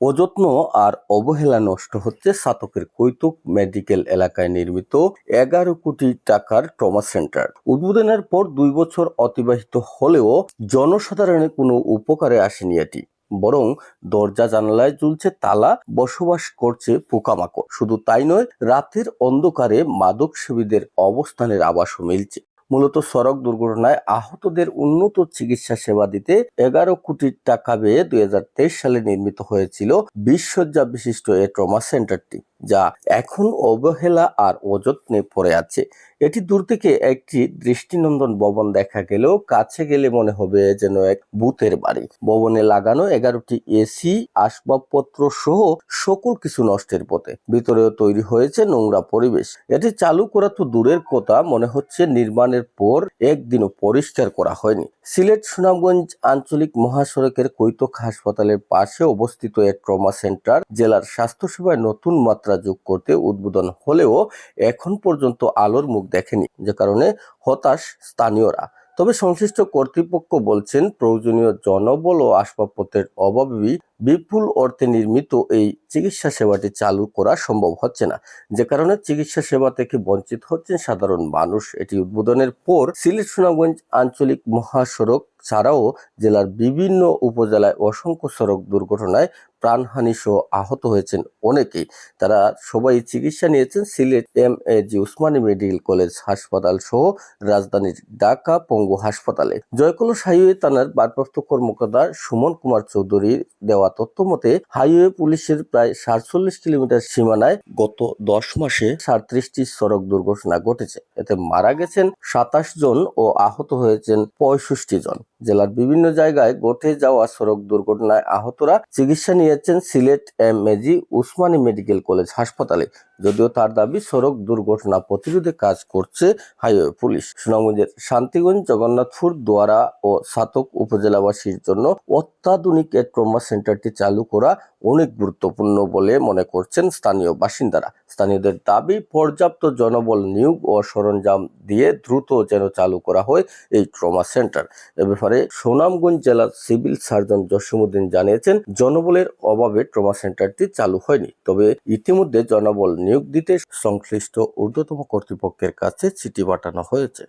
অযত্ন আর অবহেলা নষ্ট হচ্ছে সাতকের কৈতুক মেডিকেল এলাকায় নির্মিত এগারো কোটি টাকার ট্রমা সেন্টার। উদ্বোধনের পর দুই বছর অতিবাহিত হলেও জনসাধারণের কোনো উপকারে আসেনি এটি, বরং দরজা জানালায় ঝুলছে তালা, বসবাস করছে পোকামাকড়। শুধু তাই নয়, রাতের অন্ধকারে মাদক সেবীদের অবস্থানের আবাসও মিলছে। মূলত সড়ক দুর্ঘটনায় আহতদের উন্নত চিকিৎসা সেবা দিতে এগারো কোটি টাকা ব্যয়ে দুই হাজার তেইশ সালে নির্মিত হয়েছিল বিশ্বজ্জা বিশিষ্ট এ ট্রমা সেন্টারটি। যা এখন অবহেলা আর অযত্নে পড়ে আছে। এটি দূর থেকে একটি দৃষ্টিনন্দন ভবন দেখা গেলেও কাছে গেলে মনে হবে যেন এক বুথের বাড়ি। ভবনে লাগানো এগারোটি এসি, আসবাবপত্র সহ সকল কিছু নষ্টের পথে। ভিতরেও তৈরি হয়েছে নোংরা পরিবেশ। এটি চালু করা তো দূরের কথা, মনে হচ্ছে নির্মাণের পর একদিনও পরিষ্কার করা হয়নি। সিলেট সুনামগঞ্জ আঞ্চলিক মহাসড়কের কৈতক হাসপাতালের পাশে অবস্থিত এক ট্রমা সেন্টার, জেলার স্বাস্থ্যসেবায় নতুন মাত্রা যোগ করতে উদ্বোধন হলেও এখন পর্যন্ত আলোর মুখ দেখেনি, যে কারণে হতাশ স্থানীয়রা। তবে সংশ্লিষ্ট কর্তৃপক্ষ বলছেন, প্রয়োজনীয় জনবল ও আসবাবপত্রের অভাবেই বিপুল অর্থে নির্মিত এই চিকিৎসা সেবাটি চালু করা সম্ভব হচ্ছে না। যে কারণে চিকিৎসা সেবা থেকে বঞ্চিত হচ্ছেন সাধারণ মানুষ। এটি উদ্বোধনের পর সিলেট সুনামগঞ্জ আঞ্চলিক মহাসড়ক ছাড়াও জেলার বিভিন্ন উপজেলায় অসংখ্য সড়ক দুর্ঘটনায় প্রাণহানি সহ আহত হয়েছেন অনেকেই। তারা সবাই চিকিৎসা নিয়েছেন Sylhet M A G Osmani medical college হাসপাতাল সহ রাজধানীর ঢাকা পঙ্গু হাসপাতালে। জয়কলস হাইওয়ে থানার ভারপ্রাপ্ত কর্মকর্তা সুমন কুমার চৌধুরীর দেওয়া তথ্য মতে, হাইওয়ে পুলিশের প্রায় সাতচল্লিশ কিলোমিটার সীমানায় গত দশ মাসে সাঁত্রিশটি সড়ক দুর্ঘটনা ঘটেছে। এতে মারা গেছেন সাতাশ জন ও আহত হয়েছেন পঁয়ষট্টি জন। জেলার বিভিন্ন জায়গায় ঘটে যাওয়া সড়ক দুর্ঘটনায় আহতরা চিকিৎসা নিয়েছেন সিলেট এম মেজি উসমানী মেডিকেল কলেজ হাসপাতালে। যদিও তার দাবি সড়ক দুর্ঘটনা প্রতিরোধে কাজ করছে হাইওয়ে পুলিশ। সুনামগঞ্জের শান্তিগঞ্জ জগন্নাথপুর দোয়ারা ও সাতক উপজেলাবাসীর জন্য অত্যাধুনিক এ ট্রমা সেন্টারটি চালু করা অনেক গুরুত্বপূর্ণ বলে মনে করছেন স্থানীয় বাসিন্দারা। স্থানীয়দের দাবি, পর্যাপ্ত জনবল নিয়োগ ও সরঞ্জাম দিয়ে দ্রুত যেন চালু করা হয় এই ট্রমা সেন্টার। এ ব্যাপারে সুনামগঞ্জ জেলার সিভিল সার্জন জসিমুদ্দিন জানিয়েছেন, জনবলের অভাবে ট্রমা সেন্টারটি চালু হয়নি। তবে ইতিমধ্যে জনবল নিয়োগ দিতে সংশ্লিষ্ট ঊর্ধ্বতম কর্তৃপক্ষের কাছে চিঠি পাঠানো হয়েছে।